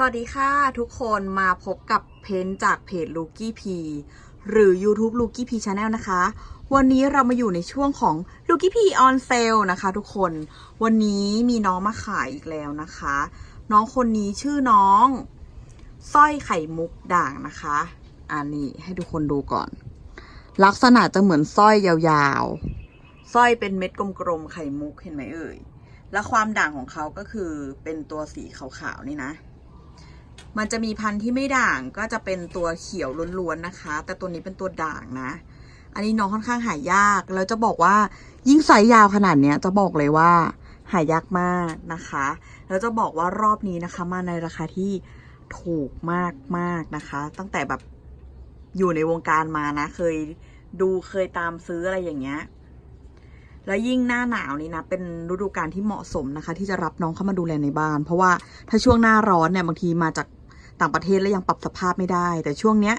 สวัสดีค่ะทุกคนมาพบกับเพนจากเพจ l u k i p หรือ YouTube l u k i p Channel นะคะ วันนี้เรามาอยู่ในช่วงของ l u k i p on sale นะคะทุกคนวันนี้มีน้องมาขายอีกแล้วนะคะ น้องคนนี้ชื่อน้องสร้อยไข่มุกด่างนะคะอันนี้ให้ทุกคนดูก่อน ลักษณะจะเหมือนสร้อยยาวๆสร้อยเป็นเม็ดกลมๆไข่มุกเห็นไหมเอ่ยและความด่างของเขาก็คือเป็นตัวสีขาวๆนี่นะ มันจะมีพันธุ์ที่ไม่ด่างก็จะเป็นตัวเขียวล้วนๆนะคะ แต่ตัวนี้เป็นตัวด่างนะ อันนี้น้องค่อนข้างหายาก แล้วจะบอกว่ายิ่งไซส์ยาวขนาดเนี้ยจะบอกเลยว่าหายากมากนะคะ แล้วจะบอกว่ารอบนี้นะคะ มาในราคาที่ถูกมากๆนะคะ ตั้งแต่แบบอยู่ในวงการมานะ เคยดูเคยตามซื้ออะไรอย่างเงี้ย แล้วยิ่งหน้าหนาวนี่นะ เป็นฤดูกาลที่เหมาะสมนะคะ ที่จะรับน้องเข้ามาดูแลในบ้าน เพราะว่าถ้าช่วงหน้าร้อนเนี่ยบางทีมาจาก ต่างประเทศแล้วยังปรับสภาพไม่ได้ แต่ช่วงเนี้ย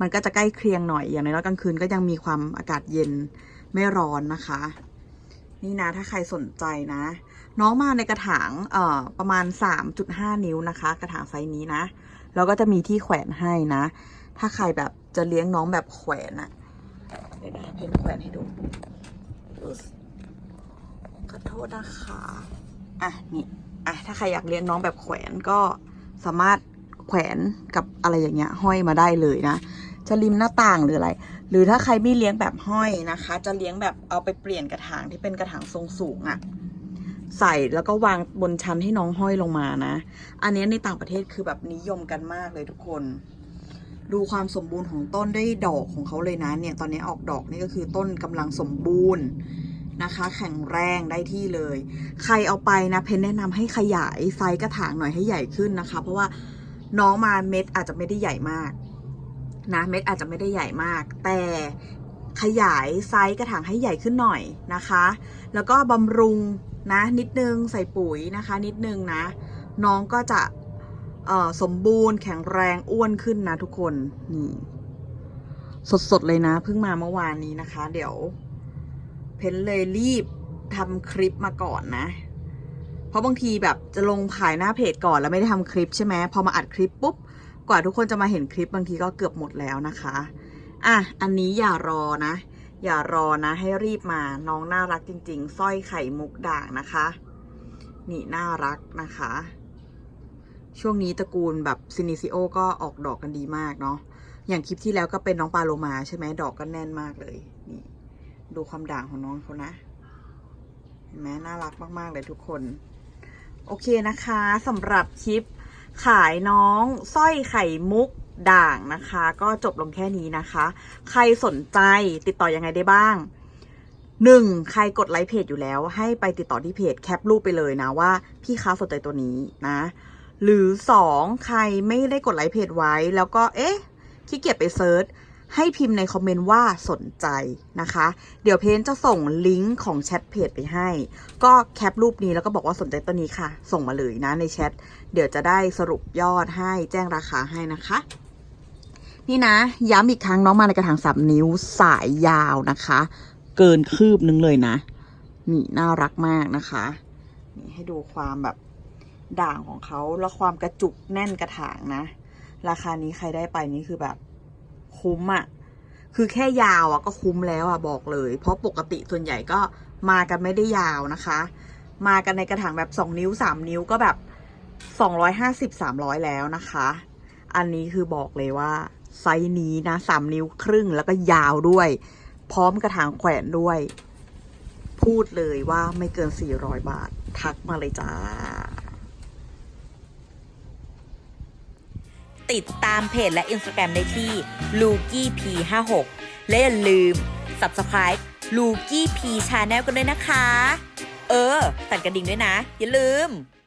มันก็จะใกล้เคียงหน่อยอย่างน้อยกลางคืนก็ยังมีความอากาศเย็นไม่ร้อนนะคะ นี่นะถ้าใครสนใจนะ น้องมาในกระถางเอ่อประมาณ 3.5 นิ้วนะคะ กระถางไซส์นี้นะแล้วก็จะมีที่แขวนให้นะ ถ้าใครแบบจะเลี้ยงน้องแบบแขวนอะเดี๋ยวนะเพนแขวนให้ดูขอโทษนะคะ อะนี่ อะถ้าใครอยากเลี้ยงน้องแบบแขวนก็สามารถ แขวนกับอะไรอย่างเงี้ยห้อยมาได้เลยนะ จะริมหน้าต่างหรืออะไร หรือถ้าใครไม่เลี้ยงแบบห้อยนะคะ จะเลี้ยงแบบเอาไปเปลี่ยนกระถางที่เป็นกระถางทรงสูงอะใส่แล้วก็วางบนชั้นให้น้องห้อยลงมานะ อันนี้ในต่างประเทศคือแบบนิยมกันมากเลยทุกคน ดูความสมบูรณ์ของต้นได้ดอกของเขาเลยนะเนี่ยตอนนี้ออกดอกนี่ก็คือต้นกำลังสมบูรณ์นะคะ แข็งแรงได้ที่เลย ใครเอาไปนะเพนแนะนำให้ขยายไซส์กระถางหน่อยให้ใหญ่ขึ้นนะคะ เพราะว่า น้องมาเม็ดอาจจะไม่ได้ใหญ่มากนะเม็ดอาจจะไม่ได้ใหญ่มาก แต่ขยายไซส์กระถางให้ใหญ่ขึ้นหน่อยนะคะ แล้วก็บำรุงนะนิดนึงใส่ปุ๋ยนะคะ นิดนึงนะ น้องก็จะสมบูรณ์แข็งแรงอ้วนขึ้นนะทุกคนนี่สดๆเลยนะเพิ่งมาเมื่อวานนี้นะคะ เดี๋ยว เพนเลยรีบทำคลิปมาก่อนนะ เพราะบางทีแบบจะลงขายหน้าเพจก่อนแล้วไม่ได้ทำคลิปใช่ไหมพอมาอัดคลิปปุ๊บกว่าทุกคนจะมาเห็นคลิปบางทีก็เกือบหมดแล้วนะคะอะอันนี้อย่ารอนะ อย่ารอนะ ให้รีบมาน้องน่ารักจริง ๆสร้อยไข่มุกด่างนะคะ นี่น่ารักนะคะ ช่วงนี้ตระกูลแบบซินิซิโอก็ออกดอกกันดีมากเนาะอย่างคลิปที่แล้วก็เป็นน้องปลาโลมาใช่ไหมดอกก็แน่นมากเลยนี่ดูความด่างของน้องเขานะเห็นไหมน่ารักมาก ๆ เลยทุกคน โอเคนะคะสำหรับคลิปขายน้องสร้อยไข่มุกด่างนะคะ ก็จบลงแค่นี้นะคะ ใครสนใจติดต่อยังไงได้บ้างหนึ่งใครกดไลค์เพจอยู่แล้ว ให้ไปติดต่อที่เพจแคปรูปไปเลยนะว่าพี่ค้าสนใจตัวนี้นะ หรือสองใครไม่ได้กดไลค์เพจไว้ แล้วก็เอ๊ะขี้เกียจไปเซิร์ช ให้พิมพ์ในคอมเมนต์ว่าสนใจนะคะ เดี๋ยวเพนจะส่งลิงก์ของแชทเพจไปให้ ก็แคปรูปนี้แล้วก็บอกว่าสนใจตัวนี้ค่ะ ส่งมาเลยนะในแชท เดี๋ยวจะได้สรุปยอดให้แจ้งราคาให้นะคะ นี่นะ ย้ำอีกครั้งน้องมาในกระถางสามนิ้วสายยาวนะคะ เกินคืบนึงเลยนะ นี่น่ารักมากนะคะ นี่ให้ดูความแบบด่างของเขาแล้วความกระจุกแน่นกระถางนะ ราคานี้ใครได้ไปนี่คือแบบ คุ้มอะ่ะคือแค่ยาวอะ่ะก็คุ้มแล้วอะ่ะบอกเลย เพราะปกติส่วนใหญ่ก็มากันไม่ได้ยาวนะคะ มากันในกระถางแบบสองนิ้วสามนิ้วก็แบบสองร้อยห้าสิบสามร้อยแล้วนะคะ อันนี้คือบอกเลยว่าไซส์นี้นะสามนิ้วครึ่งแล้วก็ยาวด้วย พร้อมกระถางแขวนด้วย พูดเลยว่าไม่เกิน 400 บาท ทักมาเลยจ้า ติดตามเพจและ Instagram ได้ที่ l u k i p 5 6และอย่าลืม Subscribe l u k i p Channel กันด้วยนะคะ เออสั่นกระดิ่งด้วยนะ อย่าลืม